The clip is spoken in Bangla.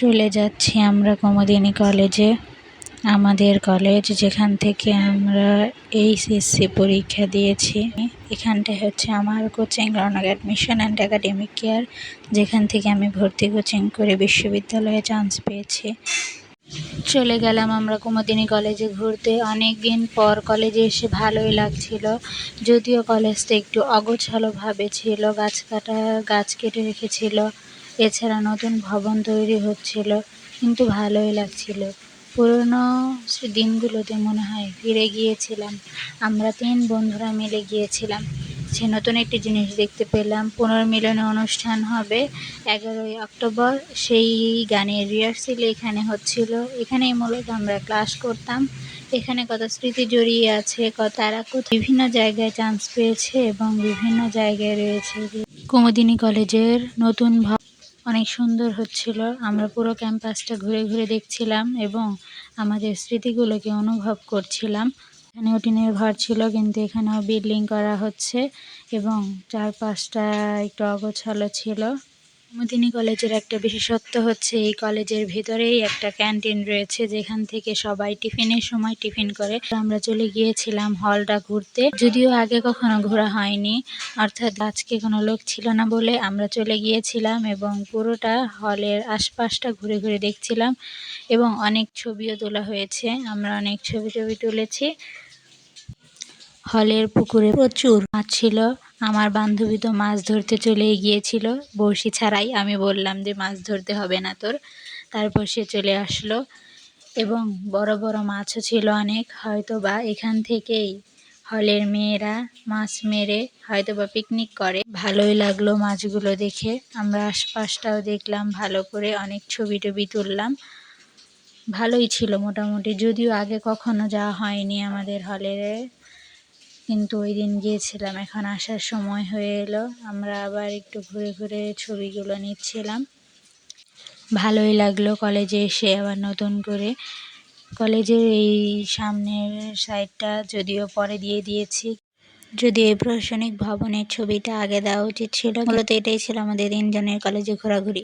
চলে যাচ্ছি আমরা কুমুদিনী কলেজে। আমাদের কলেজ যেখান থেকে আমরা এইচএসসি পরীক্ষা দিয়েছি। এখানটায় হচ্ছে আমার coaching Ronak admission and academic care যেখান থেকে আমি ভর্তি কোচিং করে বিশ্ববিদ্যালয়ে চান্স পেয়েছি। চলে গেলাম আমরা কুমুদিনী কলেজে ঘুরতে। অনেক দিন পর কলেজে এসে ভালোই লাগছিল। যদিও কলেজটা একটু অগোছালোভাবে ছিল, গাছ কাটা, গাছ কেটে রেখেছিল। এছাড়া নতুন ভবন তৈরি হচ্ছিল, কিন্তু ভালোই লাগছিল। পুরনো দিনগুলোতে মনে হয় ফিরে গিয়েছিলাম। আমরা তিন বন্ধুরা মিলে গিয়েছিলাম। সে নতুন একটি জিনিস দেখতে পেলাম। পুনর্মিলনী অনুষ্ঠান হবে এগারোই অক্টোবর। সেই গানের রিহার্সেল এখানে হচ্ছিল। এখানেই মূলত আমরা ক্লাস করতাম। এখানে কত স্মৃতি জড়িয়ে আছে, কত তারা বিভিন্ন জায়গায় চান্স পেয়েছে এবং বিভিন্ন জায়গায় রয়েছে। কুমুদিনী কলেজের নতুন অনেক সুন্দর হচ্ছিল। আমরা পুরো ক্যাম্পাসটা ঘুরে ঘুরে দেখছিলাম এবং আমাদের স্মৃতিগুলোকে অনুভব করছিলাম। এখানেও টিনের ঘর ছিল, কিন্তু এখানেও বিল্ডিং করা হচ্ছে এবং চারপাশটা একটু অগোছালো ছিল। কুমুদিনী কলেজের একটা বিশেষত্ব হচ্ছে এই কলেজের ভেতরেই একটা ক্যান্টিন রয়েছে যেখান থেকে সবাই টিফিনের সময় টিফিন করে। আমরা চলে গিয়েছিলাম হলটা ঘুরতে। যদিও আগে কখনো ঘোরা হয়নি, অর্থাৎ আজকে কোনো লোক ছিল না বলে আমরা চলে গিয়েছিলাম এবং পুরোটা হলের আশপাশটা ঘুরে ঘুরে দেখছিলাম এবং অনেক ছবিও তোলা হয়েছে। আমরা অনেক ছবি টবি তুলেছি। হলের পুকুরে প্রচুর মাছ ছিল। আমার বান্ধবী তো মাছ ধরতে চলে গিয়েছিল। বড়শি ছাড়াই আমি বললাম যে, মাছ ধরতে হবে না তোর। তারপর সে চলে আসলো এবং বড় বড় মাছও ছিল অনেক। হয়তো বা এখান থেকেই হলের মেয়েরা মাছ মেরে হয়তো বা পিকনিক করে। ভালোই লাগল মাছগুলো দেখে। আমরা আশপাশটাও দেখলাম, ভালো করে অনেক ছবি টবি তুললাম। ভালোই ছিল মোটামুটি। যদিও আগে কখনো যাওয়া হয়নি আমাদের হলে কিন্তু ওই দিন গিয়েছিলাম। এখন আসার সময় হয়ে এলো। আমরা আবার একটু ঘুরে ঘুরে ছবিগুলো নিচ্ছিলাম। ভালোই লাগল কলেজে এসে আবার নতুন করে। কলেজের এই সামনের সাইডটা যদিও পরে দিয়ে দিয়েছি। যদি এই প্রশাসনিক ভবনের ছবিটা আগে দেওয়া উচিত ছিল, মূলত এটাই ছিল আমাদের তিনজনের কলেজে ঘোরাঘুরি।